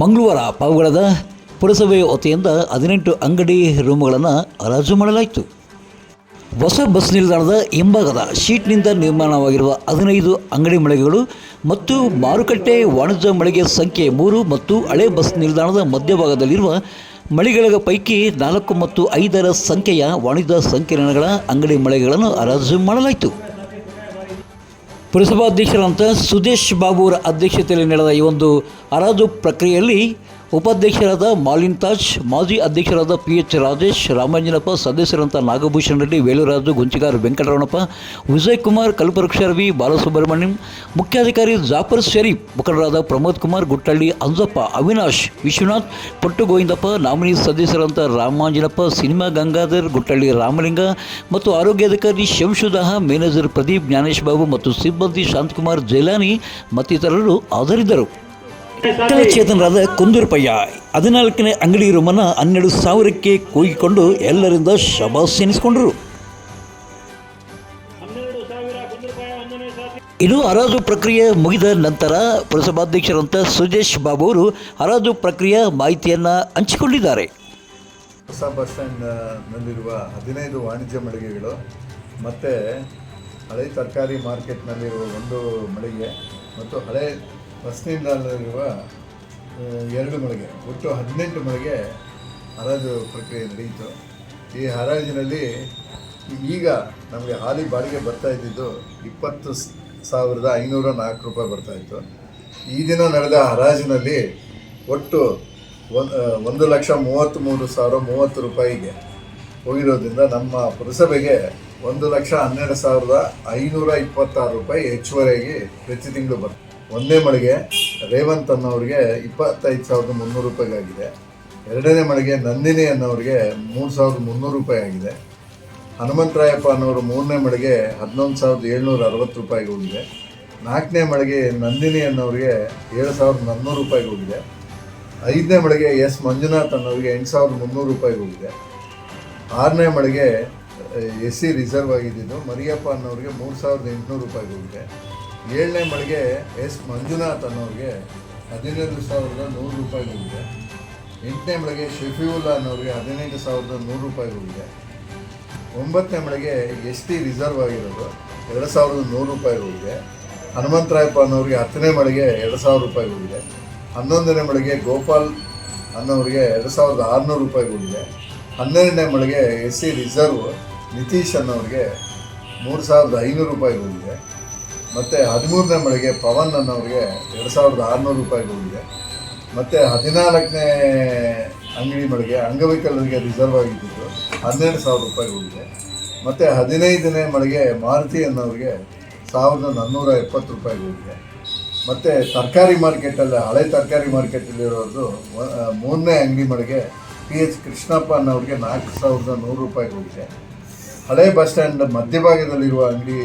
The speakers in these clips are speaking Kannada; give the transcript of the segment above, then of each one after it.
ಮಂಗಳವಾರ ಪಾವಗಡದ ಪುರಸಭೆ ವತಿಯಿಂದ ಹದಿನೆಂಟು ಅಂಗಡಿ ರೂಮುಗಳನ್ನು ಹರಾಜು ಮಾಡಲಾಯಿತು. ಹೊಸ ಬಸ್ ನಿಲ್ದಾಣದ ಹಿಂಭಾಗದ ಶೀಟ್ನಿಂದ ನಿರ್ಮಾಣವಾಗಿರುವ ಹದಿನೈದು ಅಂಗಡಿ ಮಳಿಗೆಗಳು ಮತ್ತು ಮಾರುಕಟ್ಟೆ ವಾಣಿಜ್ಯ ಮಳಿಗೆ ಸಂಖ್ಯೆ ಮೂರು ಮತ್ತು ಹಳೆ ಬಸ್ ನಿಲ್ದಾಣದ ಮಧ್ಯಭಾಗದಲ್ಲಿರುವ ಮಳಿಗೆಗಳ ಪೈಕಿ ನಾಲ್ಕು ಮತ್ತು ಐದರ ಸಂಖ್ಯೆಯ ವಾಣಿಜ್ಯ ಸಂಕೀರ್ಣಗಳ ಅಂಗಡಿ ಮಳಿಗೆಗಳನ್ನು ಹರಾಜು ಮಾಡಲಾಯಿತು. ಪುರಸಭಾಧ್ಯಕ್ಷರಂತ ಸುದೇಶ್ ಬಾಬುರ ಅಧ್ಯಕ್ಷತೆಯಲ್ಲಿ ನಡೆದ ಈ ಒಂದು ಹರಾಜು ಪ್ರಕ್ರಿಯೆಯಲ್ಲಿ ಉಪಾಧ್ಯಕ್ಷರಾದ ಮಾಲಿನ್ ತಾಜ್, ಮಾಜಿ ಅಧ್ಯಕ್ಷರಾದ ಪಿ ಎಚ್ ರಾಜೇಶ್, ರಾಮಾಂಜನಪ್ಪ, ಸದಸ್ಯರಂತ ನಾಗಭೂಷಣ ರೆಡ್ಡಿ, ವೇಲುರಾಜು, ಗುಂಚಿಗಾರ್ ವೆಂಕಟರಮಣಪ್ಪ, ವಿಜಯ್ ಕುಮಾರ್, ಕಲ್ಪವೃಕ್ಷ ರವಿ, ಬಾಲಸುಬ್ರಹ್ಮಣ್ಯಂ, ಮುಖ್ಯಾಧಿಕಾರಿ ಜಾಫರ್ ಶರೀಫ್, ಮುಖಂಡರಾದ ಪ್ರಮೋದ್ ಕುಮಾರ್ ಗುಟ್ಟಳ್ಳಿ, ಅಂಜಪ್ಪ, ಅವಿನಾಶ್, ವಿಶ್ವನಾಥ್, ಪಟ್ಟು ಗೋವಿಂದಪ್ಪ, ನಾಮಿನಿ ಸದಸ್ಯರಂತ ರಾಮಾಂಜನಪ್ಪ, ಸಿನಿಮಾ ಗಂಗಾಧರ್ ಗುಟ್ಟಳ್ಳಿ ರಾಮಲಿಂಗ ಮತ್ತು ಆರೋಗ್ಯಾಧಿಕಾರಿ ಶಂಶುದಾಹ ಮ್ಯಾನೇಜರ್ ಪ್ರದೀಪ್, ಜ್ಞಾನೇಶ್ ಬಾಬು ಮತ್ತು ಸಿಬ್ಬಂದಿ ಶಾಂತಕುಮಾರ್ ಜೈಲಾನಿ ಮತ್ತಿತರರು ಹಾಜರಿದ್ದರು ಚೇತನರಾದ ಕುಂದೂರಪಯ್ಯ ಹದಿನಾಲ್ಕನೇ ಅಂಗಡಿ ರೂಮನ್ನ ಹನ್ನೆರಡು ಸಾವಿರಕ್ಕೆ ಕೂಗಿಕೊಂಡು ಎಲ್ಲರಿಂದ ಶಬಾಸ್ ಎನಿಸಿಕೊಂಡರು ಇನ್ನು ಹರಾಜು ಪ್ರಕ್ರಿಯೆ ಮುಗಿದ ನಂತರ ಪುರಸಭಾಧ್ಯಕ್ಷರಂತ ಸುಜೇಶ್ ಬಾಬು ಅವರು ಹರಾಜು ಪ್ರಕ್ರಿಯೆ ಮಾಹಿತಿಯನ್ನು ಹಂಚಿಕೊಂಡಿದ್ದಾರೆ. ಹೊಸ ಬಸ್ ಸ್ಟ್ಯಾಂಡ್ನಲ್ಲಿರುವ ಹದಿನೈದು ವಾಣಿಜ್ಯ ಮಳಿಗೆಗಳು ಮತ್ತು ಹಳೆ ತರಕಾರಿ ಮಾರ್ಕೆಟ್ನಲ್ಲಿರುವ ಒಂದು ಮಳಿಗೆ ಮತ್ತು ಹಳೆ ಬಸ್ ನಿಲ್ದಾಣದಲ್ಲಿರುವ ಆ, ಎರಡು ಮಳಿಗೆ ಒಟ್ಟು ಹದಿನೆಂಟು ಮಳಿಗೆ ಹರಾಜು ಪ್ರಕ್ರಿಯೆ ನಡೆಯಿತು ಈ ಹರಾಜಿನಲ್ಲಿ ಈಗ ನಮಗೆ ಹಾಲಿ ಬಾಡಿಗೆ ಬರ್ತಾ ಇದ್ದಿದ್ದು ಇಪ್ಪತ್ತು ಸಾವಿರದ ಐನೂರ ನಾಲ್ಕು ರೂಪಾಯಿ ಬರ್ತಾ ಇತ್ತು. ಈ ದಿನ ನಡೆದ ಹರಾಜಿನಲ್ಲಿ ಒಟ್ಟು ಒಂದು ಲಕ್ಷ ಮೂವತ್ತ್ಮೂರು ಸಾವಿರ ಮೂವತ್ತು ರೂಪಾಯಿಗೆ ಹೋಗಿರೋದ್ರಿಂದ ನಮ್ಮ ಪುರಸಭೆಗೆ ಒಂದು ಲಕ್ಷ ಹನ್ನೆರಡು ಸಾವಿರದ ಐನೂರ ಇಪ್ಪತ್ತಾರು ರೂಪಾಯಿ ಹೆಚ್ಚುವರಿಯಾಗಿ ಪ್ರತಿ ತಿಂಗಳು ಬರ್ತದೆ ಒಂದನೇ ಮಳಿಗೆ ರೇವಂತ್ ಅನ್ನೋರಿಗೆ ಇಪ್ಪತ್ತೈದು ಸಾವಿರದ ಮುನ್ನೂರು ರೂಪಾಯಿ ಆಗಿದೆ. ಎರಡನೇ ಮಳಿಗೆ ನಂದಿನಿ ಅನ್ನೋರಿಗೆ ಮೂರು ಸಾವಿರದ ಮುನ್ನೂರು ರೂಪಾಯಿ ಆಗಿದೆ. ಹನುಮಂತರಾಯಪ್ಪ ಅನ್ನೋರು ಮೂರನೇ ಮಳಿಗೆ ಹದಿನೊಂದು ಸಾವಿರದ ಏಳ್ನೂರ ಅರವತ್ತು ರೂಪಾಯಿಗೆ ಹೋಗಿದೆ. ನಾಲ್ಕನೇ ಮಳಿಗೆ ನಂದಿನಿ ಅನ್ನೋರಿಗೆ ಏಳು ಸಾವಿರದ ನಾನ್ನೂರು ರೂಪಾಯಿಗೆ ಹೋಗಿದೆ. ಐದನೇ ಮಳಿಗೆ ಎಸ್ ಮಂಜುನಾಥ್ ಅನ್ನೋರಿಗೆ ಎಂಟು ಸಾವಿರದ ಮುನ್ನೂರು ರೂಪಾಯಿಗೆ ಹೋಗಿದೆ. ಆರನೇ ಮಳಿಗೆ ಎಸ್ ಸಿ ರಿಸರ್ವ್ ಆಗಿದ್ದು ಮರಿಯಪ್ಪ ಅನ್ನೋರಿಗೆ ಮೂರು ಸಾವಿರದ ಎಂಟುನೂರು ರೂಪಾಯಿ ಹೋಗಿದೆ. ಏಳನೇ ಮಳಿಗೆ ಎಸ್ ಮಂಜುನಾಥ್ ಅನ್ನೋರಿಗೆ ಹದಿನೈದು ಸಾವಿರದ ನೂರು ರೂಪಾಯಿ ಹೋಗಿದೆ. ಎಂಟನೇ ಮಳಿಗೆ ಶಫೀವುಲ್ಲಾ ಅನ್ನೋರಿಗೆ ಹದಿನೈದು ಸಾವಿರದ ನೂರು ರೂಪಾಯಿ ಹೋಗಿದೆ. ಒಂಬತ್ತನೇ ಮಳಿಗೆ ಎಸ್ ಟಿ ರಿಸರ್ವ್ ಆಗಿರೋದು ಎರಡು ಸಾವಿರದ ನೂರು ರೂಪಾಯಿ ಹೋಗಿದೆ. ಹನುಮಂತರಾಯಪ್ಪ ಅನ್ನೋರಿಗೆ ಹತ್ತನೇ ಮಳಿಗೆ ಎರಡು ಸಾವಿರ ರೂಪಾಯಿ ಹೋಗಿದೆ. ಹನ್ನೊಂದನೇ ಮಳಿಗೆ ಗೋಪಾಲ್ ಅನ್ನೋರಿಗೆ ಎರಡು ಸಾವಿರದ ಆರುನೂರು ರೂಪಾಯಿ ಹೋಗಿದೆ. ಹನ್ನೆರಡನೇ ಮಳಿಗೆ ಎಸ್ ಸಿ ರಿಸರ್ವ್ ನಿತೀಶ್ ಅನ್ನೋರಿಗೆ ಮೂರು ಸಾವಿರದ ಐನೂರು ರೂಪಾಯಿ ಮತ್ತು ಹದಿಮೂರನೇ ಮಳಿಗೆ ಪವನ್ ಅನ್ನೋರಿಗೆ ಎರಡು ಸಾವಿರದ ಆರುನೂರು ರೂಪಾಯಿ ಮತ್ತು ಹದಿನಾಲ್ಕನೇ ಅಂಗಡಿ ಮಳಿಗೆ ಅಂಗವಿಕಲರಿಗೆ ರಿಸರ್ವ್ ಆಗಿದ್ದು ಹನ್ನೆರಡು ಸಾವಿರ ರೂಪಾಯಿ ಮತ್ತು ಹದಿನೈದನೇ ಮಳಿಗೆ ಮಾರುತಿ ಅನ್ನೋರಿಗೆ ಸಾವಿರದ ನಾನ್ನೂರ ಎಪ್ಪತ್ತು ರೂಪಾಯಿ ಹೋಗಿದೆ ಮತ್ತು ತರಕಾರಿ ಮಾರ್ಕೆಟಲ್ಲಿ, ಹಳೆ ತರಕಾರಿ ಮಾರ್ಕೆಟಲ್ಲಿರೋದು ಮೂರನೇ ಅಂಗಡಿ ಮಳಿಗೆ ಪಿ ಎಚ್ ಕೃಷ್ಣಪ್ಪ ಅನ್ನೋರಿಗೆ ನಾಲ್ಕು ಸಾವಿರದ ನೂರು ರೂಪಾಯಿ ಹೋಗಿದೆ ಹಳೆ ಬಸ್ ಸ್ಟ್ಯಾಂಡ್ ಮಧ್ಯಭಾಗದಲ್ಲಿರುವ ಅಂಗಡಿ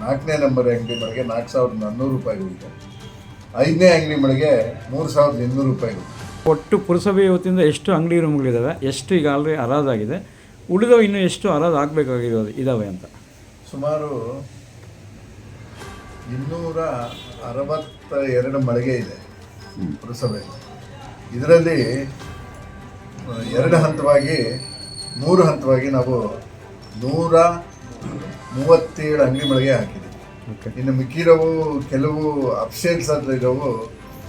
ನಾಲ್ಕನೇ ನಂಬರ್ ಅಂಗಡಿ ಮಳಿಗೆ ನಾಲ್ಕು ಸಾವಿರದ ನಾನ್ನೂರು ರೂಪಾಯಿ ಹೋಗಿದೆ. ಐದನೇ ಅಂಗಡಿ ಮಳಿಗೆ ಮೂರು ಸಾವಿರದ ಇನ್ನೂರು ರೂಪಾಯಿ ಹೋಗಿದೆ. ಒಟ್ಟು ಪುರಸಭೆ ಇವತ್ತಿಂದ ಎಷ್ಟು ಅಂಗಡಿ ರೂಮ್ಗಳಿದ್ದಾವೆ ಎಷ್ಟು ಈಗ ಆಲ್ರೆಡಿ ಅರಾದಾಗಿದೆ ಉಳಿದವು ಇನ್ನೂ ಎಷ್ಟು ಹರಾಜು ಆಗಬೇಕಾಗಿರೋದು ಇದ್ದಾವೆ ಅಂತ. ಸುಮಾರು ಇನ್ನೂರ ಅರವತ್ತ ಎರಡು ಮಳಿಗೆ ಇದೆ ಪುರಸಭೆ. ಇದರಲ್ಲಿ ಎರಡು ಹಂತವಾಗಿ ಮೂರು ಹಂತವಾಗಿ ನಾವು ನೂರ ಮೂವತ್ತೇಳು ಅಂಗಡಿ ಮಳಿಗೆ ಹಾಕಿದೆ. ಇನ್ನು ಮಿಕ್ಕಿರೋವು ಕೆಲವು ಅಂತ ಇರೋವು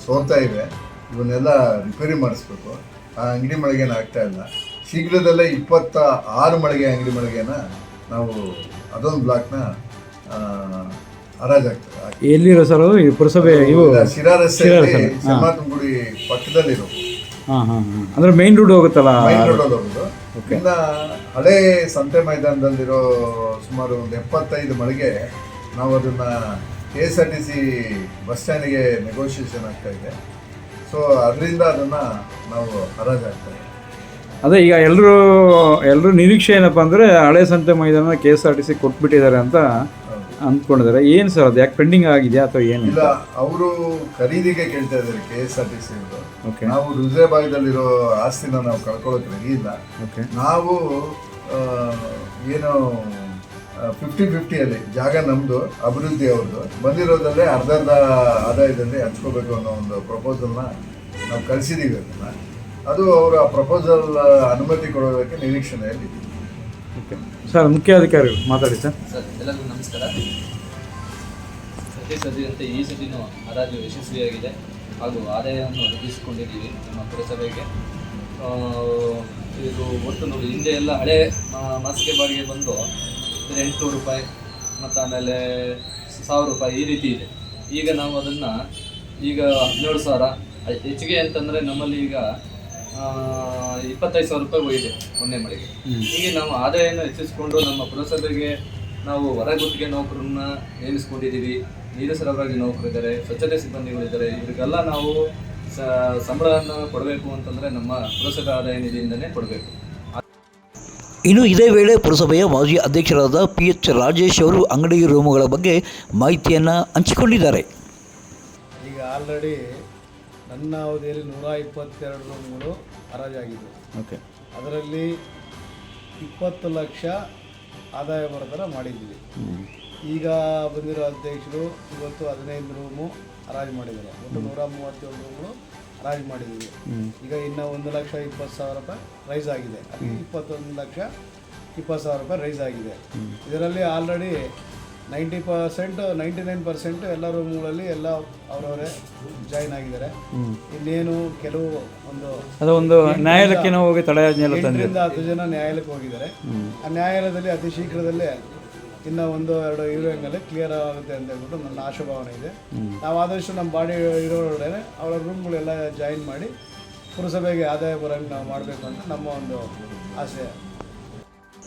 ಸೋತಾ ಇವೆ. ಇವನ್ನೆಲ್ಲ ರಿಪೇರಿ ಮಾಡಿಸ್ಬೇಕು. ಆ ಅಂಗಡಿ ಮಳಿಗೆನ ಆಗ್ತಾ ಇಲ್ಲ. ಶೀಘ್ರದಲ್ಲೇ ಇಪ್ಪತ್ತ ಆರು ಮಳಿಗೆ ಅಂಗಡಿ ಮಳಿಗೆನ ನಾವು ಅದೊಂದು ಬ್ಲಾಕ್ನ ಹರಾಜಾಗ್ತದೆ ಎಲ್ಲಿರೋ ಸರ್ ಪುರಸಭೆ ಇವು ಶಿರಾ ರಸ್ತೆ, ಪಕ್ಕದಲ್ಲಿರೋ ಅಂದರೆ ಮೈನ್ ರೋಡ್ ಹೋಗುತ್ತಲ್ಲ? ಮೈನ್ ರೋಡ್ ಹೋಗೋದು. ಇನ್ನ ಹಳೆ ಸಂತೆ ಮೈದಾನದಲ್ಲಿರೋ ಸುಮಾರು ಒಂದು ಎಪ್ಪತ್ತೈದು ಮಳಿಗೆ ನಾವು ಅದನ್ನ K S R T C bus ಸ್ಟ್ಯಾಂಡಿಗೆ negotiation ಆಗ್ತಾ ಇದೆ. ಸೊ ಅದರಿಂದ ಅದನ್ನ ನಾವು ಹರಾಜಾಗ್ತಾ ಇದೆ ಅದೇ ಈಗ ಎಲ್ಲರೂ ಎಲ್ಲರೂ ನಿರೀಕ್ಷೆ ಏನಪ್ಪ ಅಂದರೆ ಹಳೆ ಸಂತೆ ಮೈದಾನ K S R T C ಕೊಟ್ಬಿಟ್ಟಿದ್ದಾರೆ ಅಂತ ಅಂದ್ಕೊಂಡಿದ್ದಾರೆ. ಏನು ಸರ್ ಅದು? ಯಾಕೆ ಪೆಂಡಿಂಗ್ ಆಗಿದೆಯಾ ಅಥವಾ ಏನು ಇಲ್ಲ ಅವರು ಖರೀದಿಗೆ ಕೇಳ್ತಾ ಇದ್ದಾರೆ K S R T C okay ನಾವು ಭಾಗದಲ್ಲಿರೋ ಆಸ್ತಿನ ನಾವು ಕಳ್ಕೊಳ್ಳೋಕೆ ರೆಡಿ ಇಲ್ಲ. ಓಕೆ ನಾವು ಏನು ಫಿಫ್ಟಿ ಫಿಫ್ಟಿಯಲ್ಲಿ ಜಾಗ ನಮ್ಮದು ಅಭಿವೃದ್ಧಿ ಅವ್ರದ್ದು. ಬಂದಿರೋದಲ್ಲೇ ಅರ್ಧ ಅರ್ಧ ಆದಾಯದಲ್ಲಿ ಹಂಚ್ಕೋಬೇಕು ಅನ್ನೋ ಒಂದು ಪ್ರಪೋಸಲ್ನ ನಾವು ಕಳಿಸಿದ್ದೀವಿ ಅದನ್ನು. ಅದು ಅವರ ಪ್ರಪೋಸಲ್ ಅನುಮತಿ ಕೊಡೋದಕ್ಕೆ ನಿರೀಕ್ಷಣೆಯಲ್ಲಿ. ಸರ್, ಮುಖ್ಯಾಧಿಕಾರಿಗಳು ಮಾತಾಡಿ ಸರ್. ಸರ್, ಎಲ್ಲರಿಗೂ ನಮಸ್ಕಾರ. ಪ್ರತಿ ಸದಿಯಂತೆ ಈ ಸದಿನೂ ಹರಾಜು ಯಶಸ್ವಿಯಾಗಿದೆ. ಹಾಗೂ ಆದಾಯವನ್ನು ಒದಗಿಸಿಕೊಂಡಿದ್ದೀವಿ ನಮ್ಮ ಪುರಸಭೆಗೆ. ಇದು ಒಟ್ಟು ನೋಡಿ, ಹಿಂದೆ ಎಲ್ಲ ಹಳೆ ಮಾಸಿಗೆ ಬಾಡಿಗೆ ಬಂದು ಎಂಟುನೂರು ರೂಪಾಯಿ ಮತ್ತು ಆಮೇಲೆ ಸಾವಿರ ರೂಪಾಯಿ ಈ ರೀತಿ ಇದೆ. ಈಗ ನಾವು ಅದನ್ನು ಈಗ ಹದಿನೇಳು ಸಾವಿರ. ಹೆಚ್ಚಿಗೆ ಅಂತಂದರೆ ನಮ್ಮಲ್ಲಿ ಈಗ ಇಪ್ಪತ್ತೈದು ಸಾವಿರ ರೂಪಾಯಿ ಹೋಗಿದೆ ಮೊನ್ನೆ ಮಳೆಗೆ. ಹೀಗೆ ನಾವು ಆದಾಯನ ಹೆಚ್ಚಿಸಿಕೊಂಡು ನಮ್ಮ ಪುರಸಭೆಗೆ ನಾವು ಹೊರಗುತ್ತಿಗೆ ನೌಕರನ್ನ ನೇಮಿಸ್ಕೊಂಡಿದ್ದೀವಿ. ನೀರು ಸರಬರಾಜು ನೌಕರಿದ್ದಾರೆ ಸ್ವಚ್ಛತೆ ಸಿಬ್ಬಂದಿಗಳಿದ್ದಾರೆ. ಇವರಿಗೆಲ್ಲ ನಾವು ಸಂಬಳವನ್ನು ಕೊಡಬೇಕು ಅಂತಂದರೆ ನಮ್ಮ ಪುರಸಭೆ ಆದಾಯ ನಿಧಿಯಿಂದನೇ ಕೊಡಬೇಕು. ಇನ್ನು ಇದೇ ವೇಳೆ ಪುರಸಭೆಯ ಮಾಜಿ ಅಧ್ಯಕ್ಷರಾದ ಪಿ ಎಚ್ ರಾಜೇಶ್ ಅವರು ಅಂಗಡಿ ರೂಮುಗಳ ಬಗ್ಗೆ ಮಾಹಿತಿಯನ್ನು ಹಂಚಿಕೊಂಡಿದ್ದಾರೆ. ಈಗ ಆಲ್ರೆಡಿ ನನ್ನ ಅವಧಿಯಲ್ಲಿ ನೂರ ಇಪ್ಪತ್ತೆರಡು ರೂಮ್ಗಳು ಹರಾಜಾಗಿದ್ದವು ಓಕೆ. ಅದರಲ್ಲಿ ಇಪ್ಪತ್ತು ಲಕ್ಷ ಆದಾಯ ಬರೋ ಥರ ಮಾಡಿದ್ದೀವಿ ಈಗ ಬಂದಿರೋ ಅಧ್ಯಕ್ಷರು ಇವತ್ತು ಹದಿನೈದು ರೂಮು ಹರಾಜು ಮಾಡಿದ್ದಾರೆ. ಒಟ್ಟು ನೂರ ಮೂವತ್ತೇಳು ರೂಮ್ಗಳು ಹರಾಜು ಮಾಡಿದ್ದೀವಿ. ಈಗ ಇನ್ನೂ ಒಂದು ಲಕ್ಷ ಇಪ್ಪತ್ತು ಸಾವಿರ ರೂಪಾಯಿ ರೈಸ್ ಆಗಿದೆ. ಅಲ್ಲಿ ಇಪ್ಪತ್ತೊಂದು ಲಕ್ಷ ಇಪ್ಪತ್ತು ಸಾವಿರ ರೂಪಾಯಿ ರೈಸ್ ಆಗಿದೆ. ಇದರಲ್ಲಿ already ninety percent ninety nine percent ಎಲ್ಲ ರೂಮ್ಗಳಲ್ಲಿ ಎಲ್ಲ ಅವರವರೇ ಜಾಯಿನ್ ಆಗಿದ್ದಾರೆ. ಇನ್ನೇನು ಕೆಲವು ಒಂದು ಅದು ಒಂದು ನ್ಯಾಯಾಲಯಕ್ಕೆ ಹೋಗಿ ಎಂಟರಿಂದ ಹತ್ತು ಜನ ನ್ಯಾಯಾಲಯಕ್ಕೆ ಹೋಗಿದ್ದಾರೆ. ಆ ನ್ಯಾಯಾಲಯದಲ್ಲಿ ಅತಿ ಶೀಘ್ರದಲ್ಲೇ ಇನ್ನು ಒಂದು ಎರಡು ಇರುವಂಗಲ್ಲಿ ಕ್ಲಿಯರ್ ಆಗುತ್ತೆ ಅಂತ ಹೇಳ್ಬಿಟ್ಟು ನನ್ನ ಆಶಾಭಾವನೆ ಇದೆ. ನಾವು ಆದಷ್ಟು ನಮ್ಮ ಬಾಡಿ ಇರೋರೊಡನೆ ಅವರ ರೂಮ್ಗಳೆಲ್ಲ ಜಾಯಿನ್ ಮಾಡಿ ಪುರಸಭೆಗೆ ಆದಾಯ ಬರೋಂಗೆ ನಾವು ಮಾಡಬೇಕು ಅಂತ ನಮ್ಮ ಒಂದು ಆಸೆ.